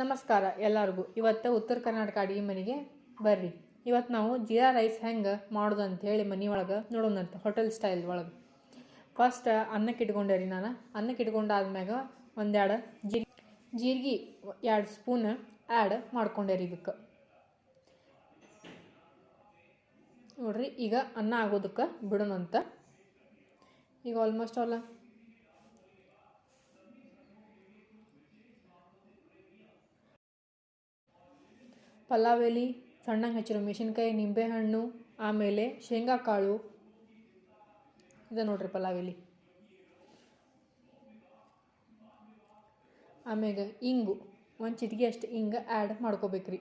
ನಮಸ್ಕಾರ ಎಲ್ಲರಿಗೂ. ಇವತ್ತು ಉತ್ತರ ಕರ್ನಾಟಕ ಅಡುಗೆ ಮನೆಗೆ ಬರ್ರಿ. ಇವತ್ತು ನಾವು ಜೀರಾ ರೈಸ್ ಹೆಂಗೆ ಮಾಡೋದು ಅಂಥೇಳಿ ಮನೆ ಒಳಗೆ ನೋಡೋಣಂತ ಹೋಟೆಲ್ ಸ್ಟೈಲ್ ಒಳಗೆ. ಫಸ್ಟ್ ಅನ್ನಕ್ಕೆ ಇಟ್ಕೊಂಡೆ ರೀ ನಾನು. ಅನ್ನಕ್ಕೆ ಇಟ್ಕೊಂಡಾದ್ಮ್ಯಾಗ ಒಂದೆರಡು ಜೀರಿ, ಜೀರಿಗೆ ಎರಡು ಸ್ಪೂನ್ ಆ್ಯಡ್ ಮಾಡ್ಕೊಂಡೆ ರೀ ಇದಕ್ಕೆ. ನೋಡ್ರಿ, ಈಗ ಅನ್ನ ಆಗೋದಕ್ಕೆ ಬಿಡೋಣಂತ ಈಗ ಆಲ್ಮೋಸ್ಟ್ ಆಲ್ ಪಲಾವ್ ಎಲೆ ಸಣ್ಣಗೆ ಹಚ್ಚಿರೋ ಮೆಣಸಿನ್ಕಾಯಿ, ನಿಂಬೆಹಣ್ಣು, ಆಮೇಲೆ ಶೇಂಗಾ ಕಾಳು ಇದು ನೋಡ್ರಿ ಪಲಾವ್ ಎಲೆ ಆಮ್ಯಾಗ ಇಂಗು, ಒಂದು ಚಿಟಿಕೆ ಅಷ್ಟು ಹಿಂಗೆ ಆ್ಯಡ್ ಮಾಡ್ಕೋಬೇಕ್ರಿ.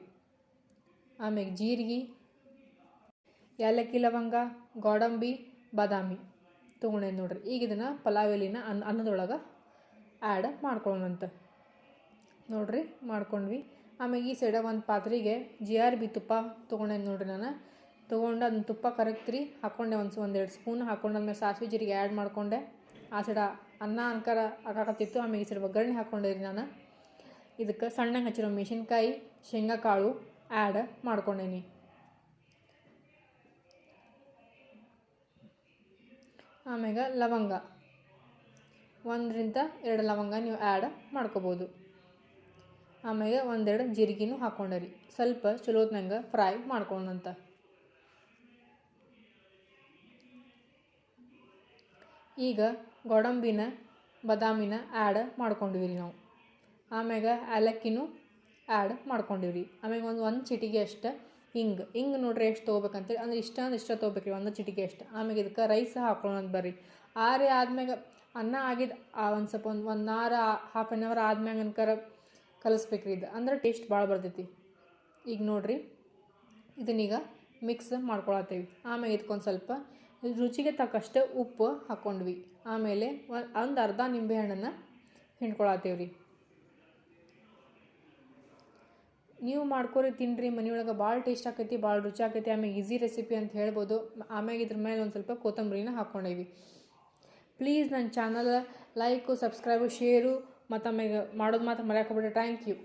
ಆಮ್ಯಾಗ ಜೀರಿಗೆ ಏಲಕ್ಕಿ ಲವಂಗ, ಗೋಡಂಬಿ, ಬಾದಾಮಿ ತೊಗೊಂಡೇನು ನೋಡ್ರಿ. ಈಗ ಇದನ್ನು ಪಲಾವ್ ಎಲಿನ ಅನ್ನ ಅನ್ನದೊಳಗೆ ಆ್ಯಡ್ ಮಾಡ್ಕೊಳ್ಳೋಣಂತ ನೋಡ್ರಿ ಮಾಡ್ಕೊಂಡ್ವಿ. ಆಮೇಲೆ ಈ ಸೈಡ ಒಂದು ಪಾತ್ರೆಗೆ ಜಿ ಆರ್ ಬಿ ತುಪ್ಪ ತೊಗೊಂಡೆ ನೋಡ್ರಿ ನಾನು? ತೊಗೊಂಡು ಅದನ್ನ ತುಪ್ಪ ಕರಗ್ತ್ರಿ ಹಾಕ್ಕೊಂಡೆ ಒಂದು ಒಂದೆರಡು ಸ್ಪೂನ್ ಹಾಕೊಂಡಾದ್ಮೇಲೆ ಸಾಸಿವೆ ಜೀರಿಗೆ ಆ್ಯಡ್ ಮಾಡಿಕೊಂಡೆ. ಆ ಸೈಡ ಅನ್ನ, ಅನ್ಕರ ಆಗಾಕತ್ತಿತ್ತು ಆಮೇಲೆ ಈ ಸೈಡ್ ಒಗ್ಗರಣೆ ಹಾಕ್ಕೊಂಡೆ ನಾನು. ಇದಕ್ಕೆ ಸಣ್ಣಗೆ ಹಚ್ಚಿರೋ ಮೆಣಸಿನ್ಕಾಯಿ ಶೇಂಗಾ ಕಾಳು ಆ್ಯಡ್ ಮಾಡ್ಕೊಂಡೇನಿ. ಆಮ್ಯಾಗ ಲವಂಗ. ಒಂದರಿಂದ ಎರಡು ಲವಂಗ ನೀವು ಆ್ಯಡ್ ಮಾಡ್ಕೋಬೋದು. ಆಮೇಲೆ ಒಂದೆರಡು ಜೀರಿಗೆನೂ ಹಾಕ್ಕೊಂಡೆ ರೀ ಸ್ವಲ್ಪ ಚಲೋತ್ನಂಗೆ ಫ್ರೈ ಮಾಡ್ಕೊಂಡಂತ ಈಗ ಗೋಡಂಬಿನ, ಬದಾಮಿನ ಆ್ಯಡ್ ಮಾಡ್ಕೊಂಡಿವಿ ರೀ ನಾವು. ಆಮ್ಯಾಗ ಏಲಕ್ಕಿನೂ ಆ್ಯಡ್ ಮಾಡ್ಕೊಂಡಿವಿ ರೀ ಆಮ್ಯಾಗ ಒಂದು ಒಂದು ಚಿಟಿಗೆ ಅಷ್ಟು ಹಿಂಗೆ. ಹಿಂಗೆ ನೋಡ್ರಿ ಎಷ್ಟು ತೊಗೋಬೇಕಂತೇಳಿ. ಅಂದ್ರೆ ಇಷ್ಟ ಅಂದ್ರೆ ಇಷ್ಟ ತೊಗೋಬೇಕ್ರಿ ಒಂದು ಚಿಟಿಗೆ ಅಷ್ಟು. ಆಮ್ಯಾಗ ಇದಕ್ಕೆ ರೈಸ್ ಹಾಕೊಳ್ಳೋಣ ಬರ್ರಿ. ಆರೇ ಆದ್ಮ್ಯಾಗ ಅನ್ನ ಆಗಿದ್ದು ಒಂದು ಸ್ವಲ್ಪ ಒಂದು one hour half an hour ಆದ್ಮ್ಯಾಗ ಅನ್ಕರ ಕಲಿಸ್ಬೇಕ್ರಿ ಇದು. ಅಂದ್ರೆ ಟೇಸ್ಟ್ ಭಾಳ ಬರ್ತೈತಿ. ಈಗ ನೋಡ್ರಿ, ಇದನ್ನೀಗ ಮಿಕ್ಸ್ ಮಾಡ್ಕೊಳತ್ತೀವಿ. ಆಮೇಲೆ ಇದಕ್ಕೊಂದು ಸ್ವಲ್ಪ ರುಚಿಗೆ ತಕ್ಕಷ್ಟು ಉಪ್ಪು ಹಾಕ್ಕೊಂಡ್ವಿ ಆಮೇಲೆ ಒಂದು ಅರ್ಧ ನಿಂಬೆಹಣ್ಣನ್ನು ಹಿಂಡ್ಕೊಳತ್ತೀವಿ ರೀ ನೀವು ಮಾಡ್ಕೊರಿ ತಿನ್ನಿರಿ ಮನೆಯೊಳಗೆ ಭಾಳ ಟೇಸ್ಟ್ ಆಕೈತಿ, ಭಾಳ ರುಚಿ ಆಕೈತಿ. ಆಮೇಲೆ ಈಸಿ ರೆಸಿಪಿ ಅಂತ ಹೇಳ್ಬೋದು. ಆಮ್ಯಾಗ ಇದ್ರ ಮೇಲೆ ಒಂದು ಸ್ವಲ್ಪ ಕೊತ್ತಂಬರಿನ ಹಾಕ್ಕೊಂಡೀವಿ ಪ್ಲೀಸ್ ನನ್ನ ಚಾನಲ್ ಲೈಕು ಸಬ್ಸ್ಕ್ರೈಬು ಶೇರು ಮತ್ತು ಆಮ್ಯಾಗ ಮಾಡೋದು ಮಾತ್ರ ಮರ್ಯಾಕೆ ಥ್ಯಾಂಕ್ ಯು